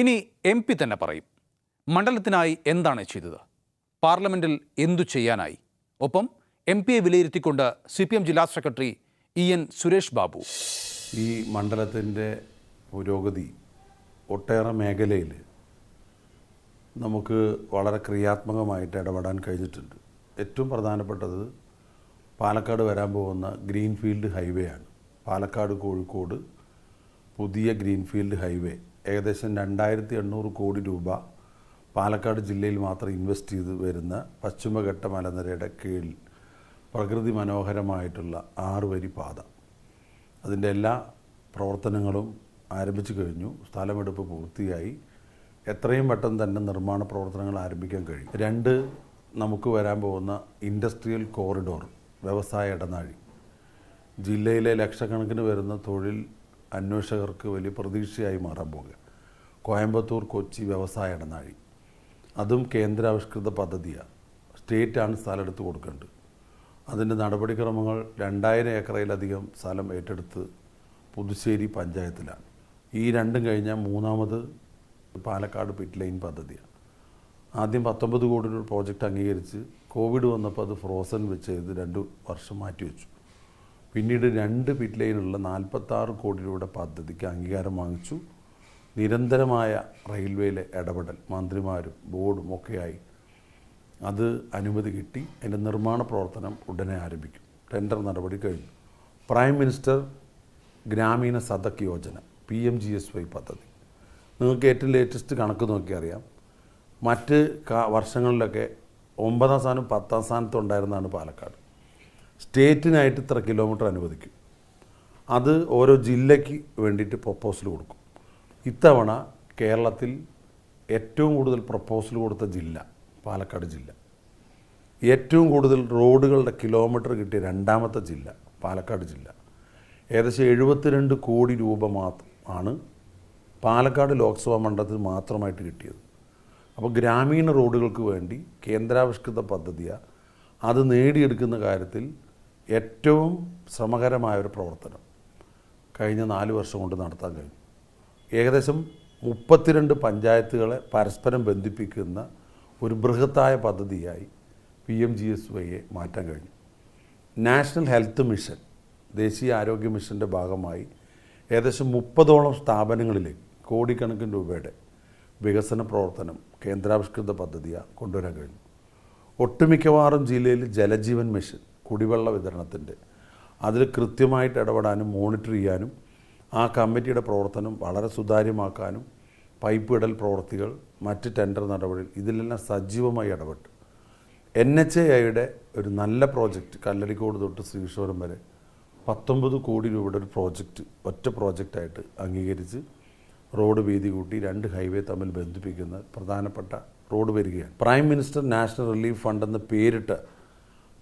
ഇനി M P തന്നെ പറയും മണ്ഡലത്തിനായി എന്താണ് ചെയ്തത്? പാർലമെന്റിൽ എന്തു ചെയ്യാനായി? ഒപ്പം എം പിയെ വിലയിരുത്തിക്കൊണ്ട് സി പി എം ജില്ലാ secretary E N Suresh Babu. ഈ മണ്ഡലത്തിന്റെ പുരോഗതി ഒട്ടേറെ മേഖലയിൽ നമുക്ക് വളരെ ക്രിയാത്മകമായിട്ട് ഇടപെടാൻ കഴിഞ്ഞിട്ടുണ്ട്. ഏറ്റവും പ്രധാനപ്പെട്ടത് പാലക്കാട് വരാൻ പോകുന്ന ഗ്രീൻഫീൽഡ് ഹൈവേ ആണ് പാലക്കാട് കോഴിക്കോട് പുതിയ ഗ്രീൻഫീൽഡ് ഹൈവേ. ഏകദേശം രണ്ടായിരത്തി എണ്ണൂറ് കോടി രൂപ പാലക്കാട് ജില്ലയിൽ മാത്രം ഇൻവെസ്റ്റ് ചെയ്ത് വരുന്ന പശ്ചിമഘട്ട മലനിരയുടെ കീഴിൽ പ്രകൃതി മനോഹരമായിട്ടുള്ള ആറ് വരി പാത. അതിന്റെ എല്ലാ പ്രവർത്തനങ്ങളും ആരംഭിച്ചു കഴിഞ്ഞു. സ്ഥലമെടുപ്പ് പൂർത്തിയായി. എത്രയും പെട്ടെന്ന് തന്നെ നിർമ്മാണ പ്രവർത്തനങ്ങൾ ആരംഭിക്കാൻ കഴിയും. രണ്ട് നമുക്ക് വരാൻ പോകുന്ന ഇൻഡസ്ട്രിയൽ കോറിഡോർ വ്യവസായ ഇടനാഴി. ജില്ലയിലെ ലക്ഷക്കണക്കിന് വരുന്ന തൊഴിൽ അന്വേഷകർക്ക് വലിയ പ്രതീക്ഷയായി മാറാൻ പോകുക. കോയമ്പത്തൂർ കൊച്ചി വ്യവസായ ഇടനാഴി. അതും കേന്ദ്രാവിഷ്കൃത പദ്ധതിയാണ് സ്റ്റേറ്റാണ് സ്ഥലം എടുത്ത് കൊടുക്കേണ്ടത്. അതിന്റെ നടപടിക്രമങ്ങൾ രണ്ടായിരം ഏക്കറയിലധികം സ്ഥലം ഏറ്റെടുത്ത് പുതുശ്ശേരി പഞ്ചായത്തിലാണ്. ഈ രണ്ടും കഴിഞ്ഞാൽ മൂന്നാമത് പാലക്കാട് പിറ്റ് ലൈൻ പദ്ധതിയാണ് ആദ്യം പത്തൊമ്പത് കോടി രൂപ പ്രോജക്റ്റ് അംഗീകരിച്ച് കോവിഡ് വന്നപ്പോൾ അത് ഫ്രോസൺ വെച്ച് ചെയ്ത് രണ്ട് വർഷം മാറ്റിവെച്ചു. പിന്നീട് രണ്ട് പിറ്റ് ലൈനുള്ള നാൽപ്പത്താറ് കോടി രൂപയുടെ പദ്ധതിക്ക് അംഗീകാരം വാങ്ങിച്ചു. നിരന്തരമായ റെയിൽവേയിലെ ഇടപെടൽ മന്ത്രിമാരും ബോർഡും ഒക്കെയായി അത് അനുമതി കിട്ടി. അതിന്റെ നിർമ്മാണ പ്രവർത്തനം ഉടനെ ആരംഭിക്കും. ടെൻഡർ നടപടി കഴിഞ്ഞു. Prime minister Grameen Sadak Yojana P M G S Y പദ്ധതി. നിങ്ങൾക്ക് ഏറ്റവും ലേറ്റസ്റ്റ് കണക്ക് നോക്കി അറിയാം. മറ്റ് വർഷങ്ങളിലൊക്കെ ഒമ്പതാം സ്ഥാനം പത്താം സ്ഥാനത്തുണ്ടായിരുന്നതാണ് പാലക്കാട്. സ്റ്റേറ്റിനായിട്ട് ഇത്ര കിലോമീറ്റർ അനുവദിക്കും. അത് ഓരോ ജില്ലയ്ക്ക് വേണ്ടിയിട്ട് പ്രപ്പോസൽ കൊടുക്കും. ഇത്തവണ കേരളത്തിൽ ഏറ്റവും കൂടുതൽ പ്രപ്പോസൽ കൊടുത്ത ജില്ല പാലക്കാട് ജില്ല. ഏറ്റവും കൂടുതൽ റോഡുകളുടെ കിലോമീറ്റർ കിട്ടിയ രണ്ടാമത്തെ ജില്ല പാലക്കാട് ജില്ല. ഏകദേശം എഴുപത്തിരണ്ട് കോടി രൂപ മാത്രം ആണ് പാലക്കാട് ലോക്സഭാ മണ്ഡലത്തിൽ മാത്രമായിട്ട് കിട്ടിയത്. അപ്പോൾ ഗ്രാമീണ റോഡുകൾക്ക് വേണ്ടി കേന്ദ്രാവിഷ്കൃത പദ്ധതിയാണ് അത് നേടിയെടുക്കുന്ന കാര്യത്തിൽ ഏറ്റവും ശ്രമകരമായ ഒരു പ്രവർത്തനം കഴിഞ്ഞ നാല് വർഷം കൊണ്ട് നടത്താൻ കഴിഞ്ഞു. ഏകദേശം മുപ്പത്തിരണ്ട് പഞ്ചായത്തുകളെ പരസ്പരം ബന്ധിപ്പിക്കുന്ന ഒരു ബൃഹത്തായ പദ്ധതിയായി പി എം ജി എസ് വൈയെ മാറ്റാൻ കഴിഞ്ഞു. നാഷണൽ ഹെൽത്ത് മിഷൻ ദേശീയ ആരോഗ്യ മിഷന്റെ ഭാഗമായി ഏകദേശം മുപ്പതോളം സ്ഥാപനങ്ങളിലേക്ക് കോടിക്കണക്കിന് രൂപയുടെ വികസന പ്രവർത്തനം കേന്ദ്രാവിഷ്കൃത പദ്ധതിയാണ് കൊണ്ടുവരാൻ കഴിഞ്ഞു. ഒട്ടുമിക്കവാറും ജില്ലയിൽ ജലജീവൻ മിഷൻ കുടിവെള്ള വിതരണത്തിന്റെ. അതിൽ കൃത്യമായിട്ട് ഇടപെടാനും മോണിറ്റർ ചെയ്യാനും ആ കമ്മിറ്റിയുടെ പ്രവർത്തനം വളരെ സുതാര്യമാക്കാനും പൈപ്പ് ഇടൽ പ്രവൃത്തികൾ മറ്റ് ടെൻഡർ നടപടികൾ ഇതിലെല്ലാം സജീവമായി ഇടപെട്ടു. എൻ എച്ച് ഐയുടെ ഒരു നല്ല പ്രോജക്റ്റ് കല്ലടിക്കോട് തൊട്ട് ശ്രീകൃഷ്ണപുരം വരെ പത്തൊമ്പത് കോടി രൂപയുടെ ഒരു പ്രോജക്റ്റ് ഒറ്റ പ്രോജക്റ്റായിട്ട് അംഗീകരിച്ച് റോഡ് വീതി കൂട്ടി രണ്ട് ഹൈവേ തമ്മിൽ ബന്ധിപ്പിക്കുന്ന പ്രധാനപ്പെട്ട റോഡ് വരികയാണ്. Prime minister national relief fund എന്ന പേരിട്ട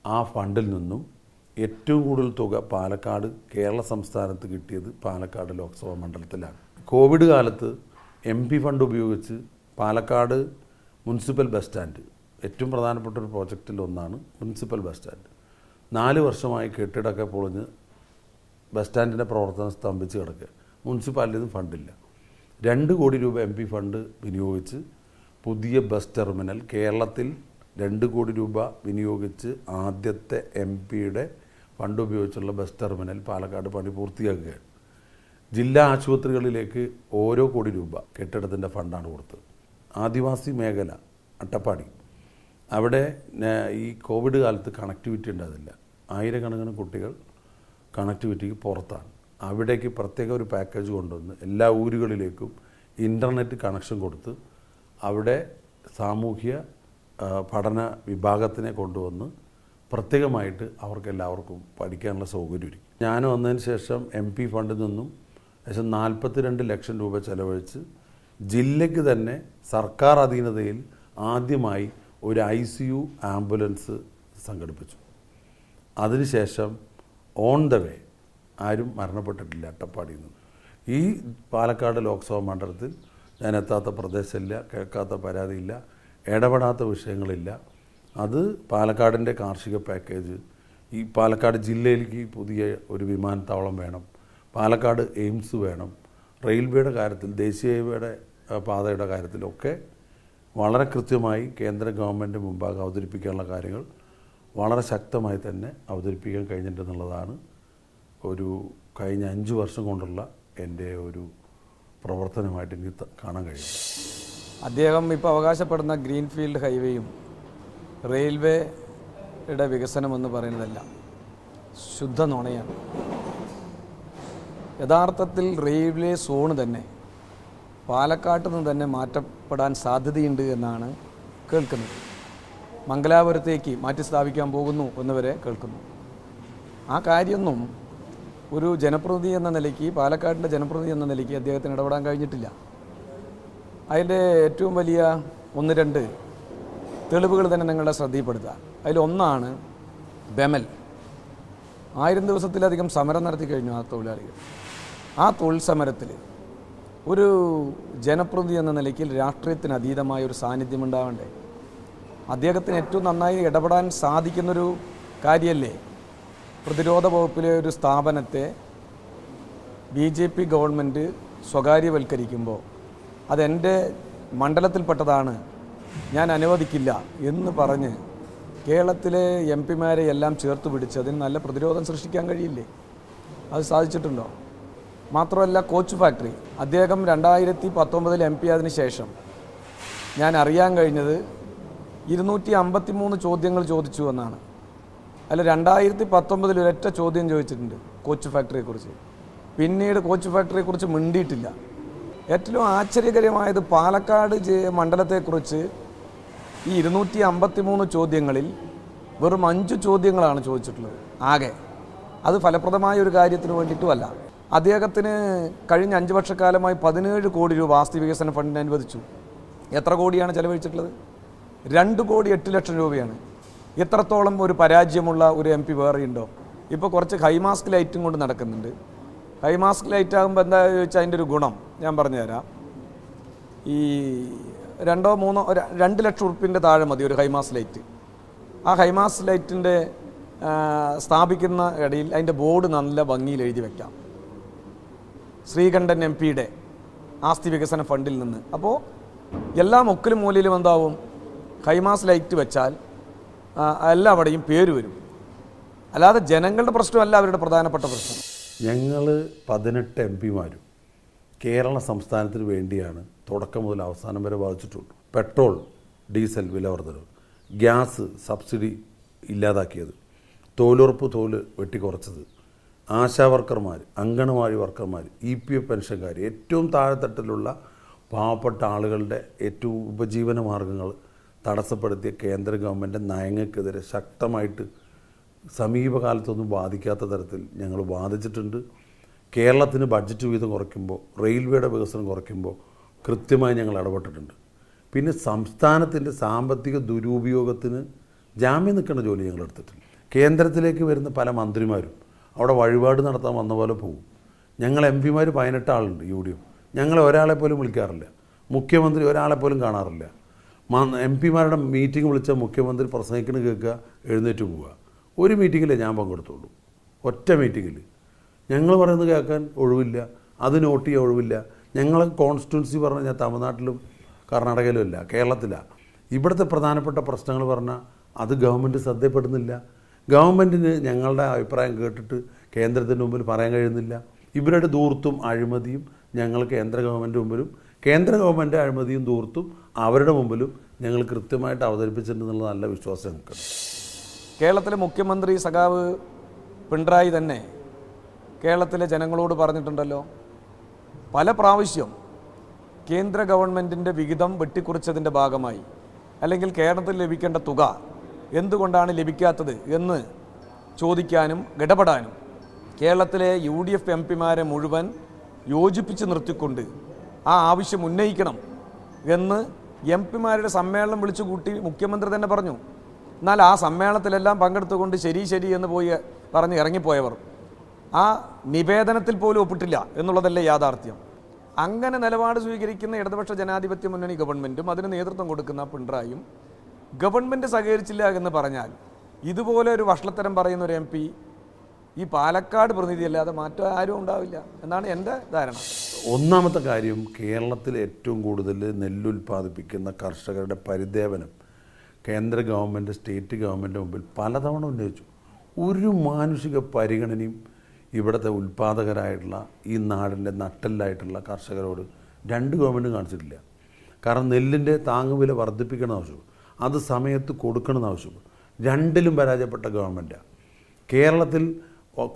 ആ ഫണ്ടിൽ നിന്നും ഏറ്റവും കൂടുതൽ തുക പാലക്കാട് കേരള സംസ്ഥാനത്ത് കിട്ടിയത് പാലക്കാട് ലോക്സഭാ മണ്ഡലത്തിലാണ്. കോവിഡ് കാലത്ത് എം പി ഫണ്ട് ഉപയോഗിച്ച് പാലക്കാട് മുനിസിപ്പൽ ബസ് സ്റ്റാൻഡ് ഏറ്റവും പ്രധാനപ്പെട്ട ഒരു പ്രോജക്റ്റിൽ ഒന്നാണ് മുനിസിപ്പൽ ബസ് സ്റ്റാൻഡ്. നാല് വർഷമായി കെട്ടിടമൊക്കെ പൊളിഞ്ഞ് ബസ് സ്റ്റാൻഡിന്റെ പ്രവർത്തനം സ്തംഭിച്ച് കിടക്കുക. മുനിസിപ്പാലിറ്റിയിൽ ഫണ്ടില്ല. രണ്ട് കോടി രൂപ എം പി ഫണ്ട് വിനിയോഗിച്ച് പുതിയ ബസ് ടെർമിനൽ കേരളത്തിൽ രണ്ട് കോടി രൂപ വിനിയോഗിച്ച് ആദ്യത്തെ എം പിയുടെ ഫണ്ട് ഉപയോഗിച്ചുള്ള ബസ് ടെർമിനൽ പാലക്കാട് പണി പൂർത്തിയാക്കുകയാണ്. ജില്ലാ ആശുപത്രികളിലേക്ക് ഓരോ കോടി രൂപ കെട്ടിടത്തിന്റെ ഫണ്ടാണ് കൊടുത്തത്. ആദിവാസി മേഖല അട്ടപ്പാടി. അവിടെ ഈ കോവിഡ് കാലത്ത് കണക്ടിവിറ്റി ഉണ്ടായിരുന്നില്ല. ആയിരക്കണക്കിന് കുട്ടികൾ കണക്ടിവിറ്റിക്ക് പുറത്താണ്. അവിടേക്ക് പ്രത്യേക ഒരു പാക്കേജ് കൊണ്ടുവന്ന് എല്ലാ ഊരുകളിലേക്കും ഇന്റർനെറ്റ് കണക്ഷൻ കൊടുത്ത് അവിടെ സാമൂഹ്യ പഠന വിഭാഗത്തിനെ കൊണ്ടുവന്ന് പ്രത്യേകമായിട്ട് അവർക്ക് എല്ലാവർക്കും പഠിക്കാനുള്ള സൗകര്യം ഒരുക്കി ഞാൻ വന്നതിന് ശേഷം എം പി ഫണ്ടിൽ നിന്നും ഏകദേശം നാൽപ്പത്തിരണ്ട് ലക്ഷം രൂപ ചെലവഴിച്ച് ജില്ലയ്ക്ക് തന്നെ സർക്കാർ അധീനതയിൽ ആദ്യമായി ഒരു ഐ സി യു ആംബുലൻസ് സംഘടിപ്പിച്ചു. അതിനുശേഷം ഓൺ ദ വേ ആരും മരണപ്പെട്ടിട്ടില്ല അട്ടപ്പാടിയിൽ നിന്ന്. ഈ പാലക്കാട് ലോക്സഭാ മണ്ഡലത്തിൽ ഞാൻ എത്താത്ത പ്രദേശമില്ല കേൾക്കാത്ത പരാതിയില്ല. ഇടപെടാത്ത വിഷയങ്ങളില്ല. അത് പാലക്കാടിന്റെ കാർഷിക പാക്കേജ് ഈ പാലക്കാട് ജില്ലയിലേക്ക് പുതിയ ഒരു വിമാനത്താവളം വേണം പാലക്കാട് എയിംസ് വേണം റെയിൽവേയുടെ കാര്യത്തിൽ ദേശീയ ഹൈവേയുടെ പാതയുടെ കാര്യത്തിലൊക്കെ വളരെ കൃത്യമായി കേന്ദ്ര ഗവൺമെന്റ് മുമ്പാകെ അവതരിപ്പിക്കാനുള്ള കാര്യങ്ങൾ വളരെ ശക്തമായി തന്നെ അവതരിപ്പിക്കാൻ കഴിഞ്ഞിട്ടുണ്ടെന്നുള്ളതാണ് ഒരു കഴിഞ്ഞ അഞ്ച് വർഷം കൊണ്ടുള്ള എന്റെ ഒരു പ്രവർത്തനമായിട്ട് എനിക്ക് കാണാൻ കഴിയുന്നത് അദ്ദേഹം ഇപ്പോൾ അവകാശപ്പെടുന്ന ഗ്രീൻഫീൽഡ് ഹൈവേയും റെയിൽവേയുടെ വികസനം എന്ന് പറയുന്നതല്ല ശുദ്ധ നുണയാണ്. യഥാർത്ഥത്തിൽ റെയിൽവേ സോണ് തന്നെ പാലക്കാട്ട് നിന്ന് തന്നെ മാറ്റപ്പെടാൻ സാധ്യതയുണ്ട് എന്നാണ് കേൾക്കുന്നത്. മംഗലാപുരത്തേക്ക് മാറ്റി സ്ഥാപിക്കാൻ പോകുന്നു എന്നുവരെ കേൾക്കുന്നു. ആ കാര്യമൊന്നും ഒരു ജനപ്രതിനിധി എന്ന നിലയ്ക്ക് പാലക്കാടിന്റെ ജനപ്രതിനിധി എന്ന നിലയ്ക്ക് അദ്ദേഹത്തിന് ഇടപെടാൻ കഴിഞ്ഞിട്ടില്ല. അതിന്റെ ഏറ്റവും വലിയ ഒന്ന് രണ്ട് തെളിവുകൾ തന്നെ നിങ്ങളുടെ ശ്രദ്ധയിൽപ്പെടുത്തുക. അതിലൊന്നാണ് ബെമൽ. ആയിരം ദിവസത്തിലധികം സമരം നടത്തി കഴിഞ്ഞു ആ തൊഴിലാളികൾ. ആ തൊഴിൽ സമരത്തിൽ ഒരു ജനപ്രതി എന്ന നിലയ്ക്ക് രാഷ്ട്രീയത്തിന് അതീതമായ ഒരു സാന്നിധ്യം ഉണ്ടാവണ്ടേ? അദ്ദേഹത്തിന് ഏറ്റവും നന്നായി ഇടപെടാൻ സാധിക്കുന്നൊരു കാര്യമല്ലേ പ്രതിരോധ വകുപ്പിലെ ഒരു സ്ഥാപനത്തെ ബി ജെ പി ഗവൺമെന്റ് സ്വകാര്യവൽക്കരിക്കുമ്പോൾ അതെന്റെ മണ്ഡലത്തിൽപ്പെട്ടതാണ്. ഞാൻ അനുവദിക്കില്ല എന്ന് പറഞ്ഞ് കേരളത്തിലെ എം പിമാരെ എല്ലാം ചേർത്ത് പിടിച്ച് അതിന് നല്ല പ്രതിരോധം സൃഷ്ടിക്കാൻ കഴിയില്ലേ? അത് സാധിച്ചിട്ടുണ്ടോ? മാത്രമല്ല കോച്ച് ഫാക്ടറി. അദ്ദേഹം രണ്ടായിരത്തി പത്തൊമ്പതിൽ എം പി ആയതിനു ശേഷം ഞാൻ അറിയാൻ കഴിഞ്ഞത് ഇരുന്നൂറ്റി അമ്പത്തി മൂന്ന് ചോദ്യങ്ങൾ ചോദിച്ചു എന്നാണ്. അല്ല രണ്ടായിരത്തി പത്തൊമ്പതിൽ ഒരൊറ്റ ചോദ്യം ചോദിച്ചിട്ടുണ്ട് കോച്ച് ഫാക്ടറിയെക്കുറിച്ച്. പിന്നീട് കോച്ച് ഫാക്ടറിയെക്കുറിച്ച് മിണ്ടിയിട്ടില്ല. ഏറ്റവും ആശ്ചര്യകരമായത് പാലക്കാട് മണ്ഡലത്തെക്കുറിച്ച് ഈ ഇരുന്നൂറ്റി അമ്പത്തി മൂന്ന് ചോദ്യങ്ങളിൽ വെറും അഞ്ച് ചോദ്യങ്ങളാണ് ചോദിച്ചിട്ടുള്ളത്. ആകെ. അത് ഫലപ്രദമായ ഒരു കാര്യത്തിന് വേണ്ടിയിട്ടുമല്ല അദ്ദേഹത്തിന് കഴിഞ്ഞ അഞ്ച് വർഷക്കാലമായി പതിനേഴ് കോടി രൂപ ആസ്തി വികസന ഫണ്ടിന് അനുവദിച്ചു. എത്ര കോടിയാണ് ചെലവഴിച്ചിട്ടുള്ളത്? രണ്ട് കോടി എട്ട് ലക്ഷം രൂപയാണ്. ഇത്രത്തോളം ഒരു പരാജയമുള്ള ഒരു എം പി വേറെയുണ്ടോ? ഇപ്പോൾ കുറച്ച് ഹൈമാസ്ക് ലൈറ്റും കൊണ്ട് നടക്കുന്നുണ്ട്. ഹൈമാസ്ക് ലൈറ്റ് ആകുമ്പോൾ എന്താ ചോദിച്ചാൽ അതിന്റെ ഒരു ഗുണം? ഞാൻ പറഞ്ഞുതരാം. ഈ രണ്ടോ മൂന്നോ രണ്ട് ലക്ഷം ഉറുപ്പിന്റെ താഴെ മതി ഒരു ഹൈമാസ് ലൈറ്റ്. ആ ഹൈമാസ് ലൈറ്റിന്റെ സ്ഥാപിക്കുന്ന ഇടയിൽ അതിന്റെ ബോർഡ് നല്ല ഭംഗിയിൽ എഴുതി വെക്കാം. ശ്രീകണ്ഠൻ എം പിയുടെ ആസ്തി വികസന ഫണ്ടിൽ നിന്ന്. അപ്പോൾ എല്ലാ മുക്കിലും മൂലയിലും എന്താവും? ഹൈമാസ് ലൈറ്റ് വെച്ചാൽ ആ, എല്ലാവിടെയും പേര് വരും. അല്ലാതെ ജനങ്ങളുടെ പ്രശ്നമല്ല അവരുടെ പ്രധാനപ്പെട്ട പ്രശ്നം. ഞങ്ങൾ പതിനെട്ട് എം പിമാരും. കേരള സംസ്ഥാനത്തിന് വേണ്ടിയാണ് തുടക്കം മുതൽ അവസാനം വരെ ബാധിച്ചിട്ടുള്ളൂ. പെട്രോൾ ഡീസൽ വില വർധനവ് ഗ്യാസ് സബ്സിഡി ഇല്ലാതാക്കിയത്. തൊഴിലുറപ്പ് തോൽ വെട്ടിക്കുറച്ചത്. ആശാ വർക്കർമാർ അങ്കണവാടി വർക്കർമാർ ഇ പി എഫ് പെൻഷൻകാർ ഏറ്റവും താഴെത്തട്ടിലുള്ള പാവപ്പെട്ട ആളുകളുടെ ഏറ്റവും ഉപജീവന മാർഗങ്ങൾ തടസ്സപ്പെടുത്തിയ കേന്ദ്ര ഗവൺമെന്റ് നയങ്ങൾക്കെതിരെ ശക്തമായിട്ട് സമീപകാലത്തൊന്നും ബാധിക്കാത്ത തരത്തിൽ ഞങ്ങൾ ബാധിച്ചിട്ടുണ്ട് കേരളത്തിന് ബഡ്ജറ്റ് വീതം കുറയ്ക്കുമ്പോൾ റെയിൽവേയുടെ വികസനം കുറയ്ക്കുമ്പോൾ കൃത്യമായി ഞങ്ങൾ ഇടപെട്ടിട്ടുണ്ട്. പിന്നെ സംസ്ഥാനത്തിന്റെ സാമ്പത്തിക ദുരുപയോഗത്തിന് ജാമ്യം നിൽക്കുന്ന ജോലി ഞങ്ങൾ എടുത്തിട്ടില്ല കേന്ദ്രത്തിലേക്ക് വരുന്ന പല മന്ത്രിമാരും അവിടെ വഴിപാട് നടത്താൻ വന്ന പോലെ പോകും ഞങ്ങൾ എം പിമാർ പതിനെട്ട് ആളുണ്ട് യു ഡി എഫ്. ഞങ്ങളെ ഒരാളെ പോലും വിളിക്കാറില്ല. മുഖ്യമന്ത്രി ഒരാളെ പോലും കാണാറില്ല. എം പിമാരുടെ മീറ്റിംഗ് വിളിച്ച മുഖ്യമന്ത്രി പ്രസംഗിക്കണ കേൾക്കുക എഴുന്നേറ്റ് പോവുക. ഒരു മീറ്റിങ്ങിലേ ഞാൻ പങ്കെടുത്തുള്ളൂ ഒറ്റ മീറ്റിങ്ങിൽ ഞങ്ങൾ പറയുന്നത് കേൾക്കാൻ ഒഴിവില്ല. അത് നോട്ട് ചെയ്യാൻ ഒഴിവില്ല. കോൺസ്റ്റിറ്റ്യൻസി പറഞ്ഞാൽ കഴിഞ്ഞാൽ തമിഴ്നാട്ടിലും കർണാടകയിലും ഇല്ല കേരളത്തിലാണ് ഇവിടുത്തെ പ്രധാനപ്പെട്ട പ്രശ്നങ്ങൾ പറഞ്ഞാൽ അത് ഗവൺമെന്റ് ശ്രദ്ധപ്പെടുന്നില്ല. ഗവൺമെന്റിന് ഞങ്ങളുടെ അഭിപ്രായം കേട്ടിട്ട് കേന്ദ്രത്തിന്റെ മുമ്പിൽ പറയാൻ കഴിയുന്നില്ല. ഇവരുടെ ദൂർത്തും അഴിമതിയും ഞങ്ങൾ കേന്ദ്ര ഗവൺമെന്റ് മുമ്പിലും കേന്ദ്ര ഗവൺമെന്റ് അഴിമതിയും ദൂർത്തും അവരുടെ മുമ്പിലും ഞങ്ങൾ കൃത്യമായിട്ട് അവതരിപ്പിച്ചിട്ടുണ്ടെന്നുള്ള നല്ല വിശ്വാസം കേരളത്തിലെ മുഖ്യമന്ത്രി സഖാവ് പിണറായി തന്നെ കേരളത്തിലെ ജനങ്ങളോട് പറഞ്ഞിട്ടുണ്ടല്ലോ പല പ്രാവശ്യം കേന്ദ്ര ഗവൺമെന്റിന്റെ വിഹിതം വെട്ടിക്കുറിച്ചതിന്റെ ഭാഗമായി അല്ലെങ്കിൽ കേരളത്തിൽ ലഭിക്കേണ്ട തുക എന്തുകൊണ്ടാണ് ലഭിക്കാത്തത് എന്ന് ചോദിക്കാനും ഇടപെടാനും കേരളത്തിലെ യു ഡി എഫ് എം പിമാരെ മുഴുവൻ യോജിപ്പിച്ച് നിർത്തിക്കൊണ്ട് ആ ആവശ്യം ഉന്നയിക്കണം എന്ന് എം പിമാരുടെ സമ്മേളനം വിളിച്ചു കൂട്ടി മുഖ്യമന്ത്രി തന്നെ പറഞ്ഞു. എന്നാൽ ആ സമ്മേളനത്തിലെല്ലാം പങ്കെടുത്തുകൊണ്ട് ശരി ശരി എന്ന് പോയി പറഞ്ഞ് ഇറങ്ങിപ്പോയവർ. ആ നിവേദനത്തിൽ പോലും ഒപ്പിട്ടില്ല എന്നുള്ളതല്ലേ യാഥാർത്ഥ്യം. അങ്ങനെ നിലപാട് സ്വീകരിക്കുന്ന ഇടതുപക്ഷ ജനാധിപത്യ മുന്നണി ഗവൺമെന്റും അതിന് നേതൃത്വം കൊടുക്കുന്ന പിണറായിയും ഗവൺമെന്റ് സഹകരിച്ചില്ല എന്ന് പറഞ്ഞാൽ ഇതുപോലെ ഒരു വഷളത്തരം പറയുന്ന ഒരു എം പി ഈ പാലക്കാട് പ്രതിനിധിയല്ലാതെ മാറ്റം ആരും ഉണ്ടാവില്ല എന്നാണ് എന്റെ ധാരണ. ഒന്നാമത്തെ കാര്യം കേരളത്തിൽ ഏറ്റവും കൂടുതൽ നെല്ലുൽപ്പാദിപ്പിക്കുന്ന കർഷകരുടെ പരിദേവനം കേന്ദ്ര ഗവൺമെന്റ് സ്റ്റേറ്റ് ഗവൺമെന്റ് മുമ്പിൽ പലതവണ ഉന്നയിച്ചു. ഒരു മാനുഷിക പരിഗണനയും ഇവിടുത്തെ ഉൽപ്പാദകരായിട്ടുള്ള ഈ നാടിന്റെ നട്ടലിലായിട്ടുള്ള കർഷകരോട് രണ്ട് ഗവൺമെന്റും കാണിച്ചിട്ടില്ല. കാരണം നെല്ലിന്റെ താങ്ങുവില വർദ്ധിപ്പിക്കണം ആവശ്യം അത് സമയത്ത് കൊടുക്കണം ആവശ്യം രണ്ടിലും പരാജയപ്പെട്ട ഗവൺമെന്റാണ് കേരളത്തിൽ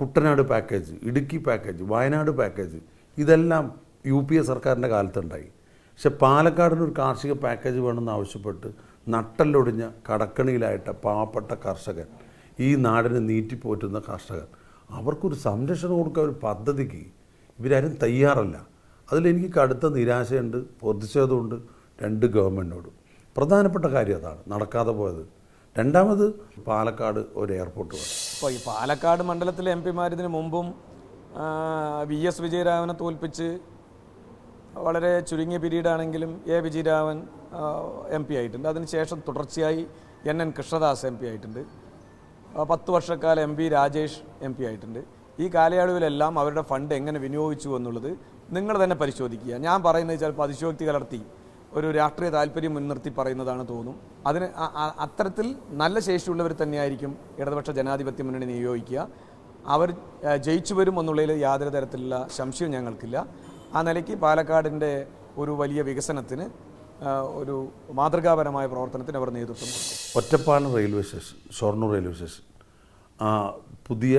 Kuttanad package Idukki package Wayanad package ഇതെല്ലാം യു പി എ സർക്കാരിന്റെ കാലത്തുണ്ടായി. പക്ഷെ പാലക്കാടിന് ഒരു കാർഷിക പാക്കേജ് വേണമെന്ന് ആവശ്യപ്പെട്ട് നട്ടല്ലൊടിഞ്ഞ കടക്കണിയിലായിട്ട പാവപ്പെട്ട കർഷകൻ ഈ നാടിനെ നീറ്റിപ്പോറ്റുന്ന കർഷകൻ അവർക്കൊരു സംരക്ഷണം കൊടുക്കാൻ ഒരു പദ്ധതിക്ക് ഇവരാരും തയ്യാറല്ല. അതിലെനിക്ക് കടുത്ത നിരാശയുണ്ട് പ്രതിഷേധമുണ്ട് രണ്ട് ഗവൺമെന്റിനോടും പ്രധാനപ്പെട്ട കാര്യം അതാണ് നടക്കാതെ പോയത്. രണ്ടാമത് പാലക്കാട് ഒരു എയർപോർട്ട് വേണം ഇപ്പോൾ ഈ പാലക്കാട് മണ്ഡലത്തിലെ എം പിമാർ ഇതിനു മുമ്പും വി എസ് വിജയരാമനെ തോൽപ്പിച്ച് വളരെ ചുരുങ്ങിയ പീരീഡാണെങ്കിലും എ വിജയരാമൻ എം പി ആയിട്ടുണ്ട്. അതിനുശേഷം തുടർച്ചയായി N N Krishnadas M P ആയിട്ടുണ്ട്. പത്ത് വർഷക്കാലം M P Rajesh M P ആയിട്ടുണ്ട്. ഈ കാലയളവിലെല്ലാം അവരുടെ ഫണ്ട് എങ്ങനെ വിനിയോഗിച്ചു എന്നുള്ളത് നിങ്ങൾ തന്നെ പരിശോധിക്കുക. ഞാൻ പറയുന്നത് ചിലപ്പോൾ അതിശോക്തി കലർത്തി ഒരു രാഷ്ട്രീയ താല്പര്യം മുൻനിർത്തി പറയുന്നതാണ് തോന്നും. അതിന് അത്തരത്തിൽ നല്ല ശേഷിയുള്ളവർ തന്നെയായിരിക്കും ഇടതുപക്ഷ ജനാധിപത്യ മുന്നണി നിയോഗിക്കുക. അവർ ജയിച്ചു വരും എന്നുള്ളതിൽ യാതൊരു തരത്തിലുള്ള സംശയം ഞങ്ങൾക്കില്ല. ആ നിലയ്ക്ക് പാലക്കാടിന്റെ ഒരു വലിയ വികസനത്തിന് ഒരു മാതൃകാപരമായ പ്രവർത്തനത്തിന് അവർ നേതൃത്വം Ottapalam railway station Shoranur railway station. പുതിയ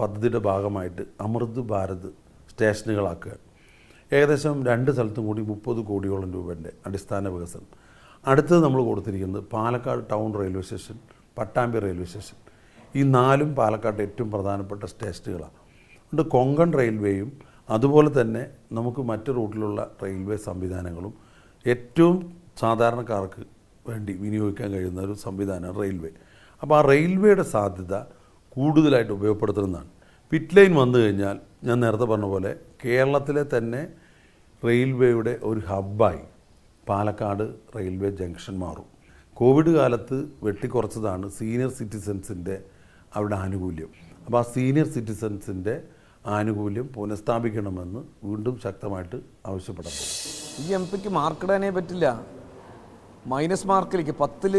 പദ്ധതിയുടെ ഭാഗമായിട്ട് അമൃത് ഭാരത് സ്റ്റേഷനുകളാക്കുക. ഏകദേശം രണ്ട് സ്ഥലത്തും കൂടി മുപ്പത് കോടിയോളം രൂപന്റെ അടിസ്ഥാന വികസനം. അടുത്തത് നമ്മൾ കൊടുത്തിരിക്കുന്നത് Palakkad town railway station Pattambi railway station. ഈ നാലും പാലക്കാട് ഏറ്റവും പ്രധാനപ്പെട്ട സ്റ്റേഷനുകളാണ്. അതുകൊണ്ട് കൊങ്കൺ റെയിൽവേയും അതുപോലെ തന്നെ നമുക്ക് മറ്റ് റൂട്ടിലുള്ള റെയിൽവേ സംവിധാനങ്ങളും ഏറ്റവും സാധാരണക്കാർക്ക് വേണ്ടി വിനിയോഗിക്കാൻ കഴിയുന്ന ഒരു സംവിധാനമാണ് റെയിൽവേ. അപ്പോൾ ആ റെയിൽവേയുടെ സാധ്യത കൂടുതലായിട്ട് ഉപയോഗപ്പെടുത്തുന്നതാണ്. പിറ്റ് ലൈൻ വന്നു കഴിഞ്ഞാൽ ഞാൻ നേരത്തെ പറഞ്ഞ പോലെ കേരളത്തിലെ തന്നെ റെയിൽവേയുടെ ഒരു ഹബ്ബായി പാലക്കാട് റെയിൽവേ ജംഗ്ഷൻ മാറും. കോവിഡ് കാലത്ത് വെട്ടിക്കുറച്ചതാണ് സീനിയർ സിറ്റിസൻസിന്റെ അവിടെ ആനുകൂല്യം. അപ്പോൾ ആ സീനിയർ സിറ്റിസൻസിന്റെ ആനുകൂല്യം പുനഃസ്ഥാപിക്കണമെന്ന് വീണ്ടും ശക്തമായിട്ട് ആവശ്യപ്പെടുന്നു ഈ എം പിക്ക് മാർക്കിടാനേ പറ്റില്ല. മൈനസ് മാർക്കിലേക്ക് പത്തിൽ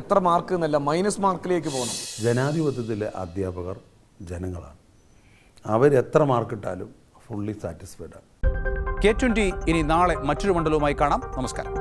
എത്ര മാർക്ക് എന്നല്ല മൈനസ് മാർക്കിലേക്ക് പോകണം. ജനാധിപത്യത്തിലെ അധ്യാപകർ ജനങ്ങളാണ്. അവർ അവരെത്ര മാർക്കിട്ടാലും ഫുള്ളി സാറ്റിസ്ഫൈഡ് ആണ്. കെ ട്വന്റി ഇനി നാളെ മറ്റൊരു മണ്ഡലവുമായി കാണാം. നമസ്കാരം.